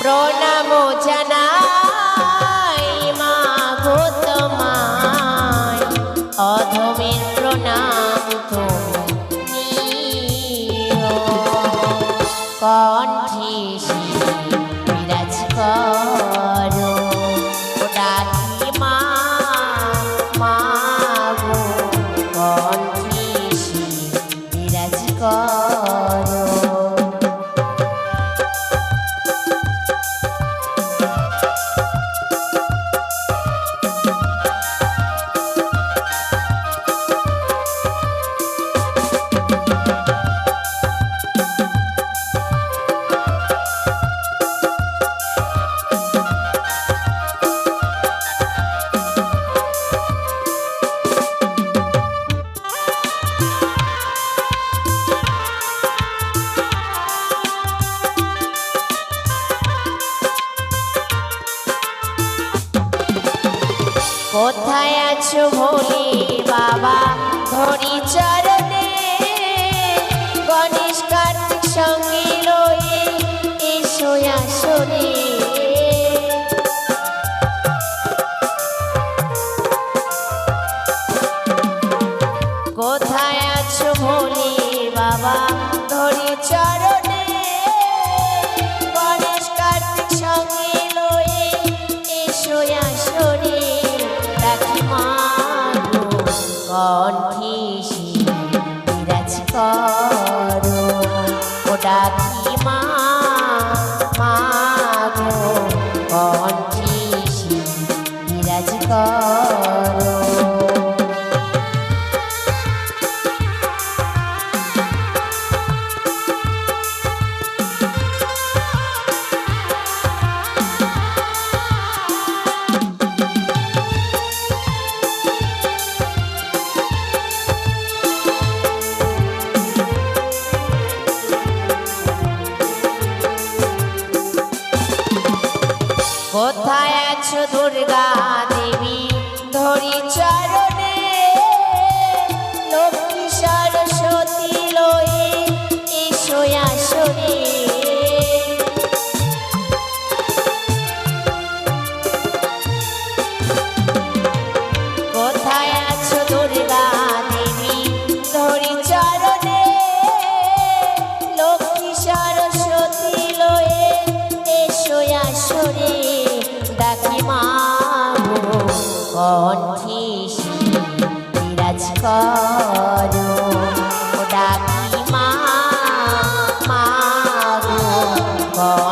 প্রণাম যা কোথায় আছো ভোলে বাবা? ধরি চরণ Oh. দুর্গা করো ডাকি মা মা গো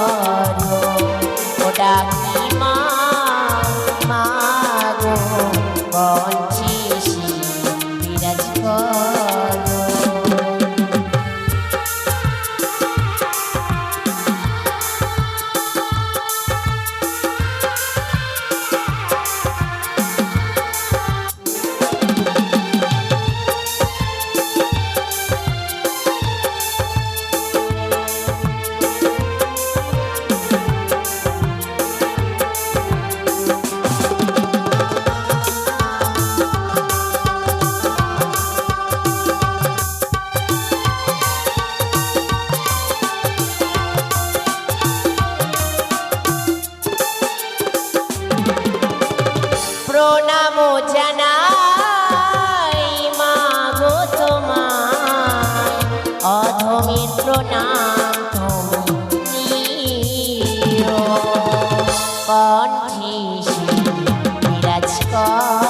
প্রণাম জানাই মাগো তোমায় অধমের প্রণাম তুমি নিও। কণ্ঠে বিরাজ কর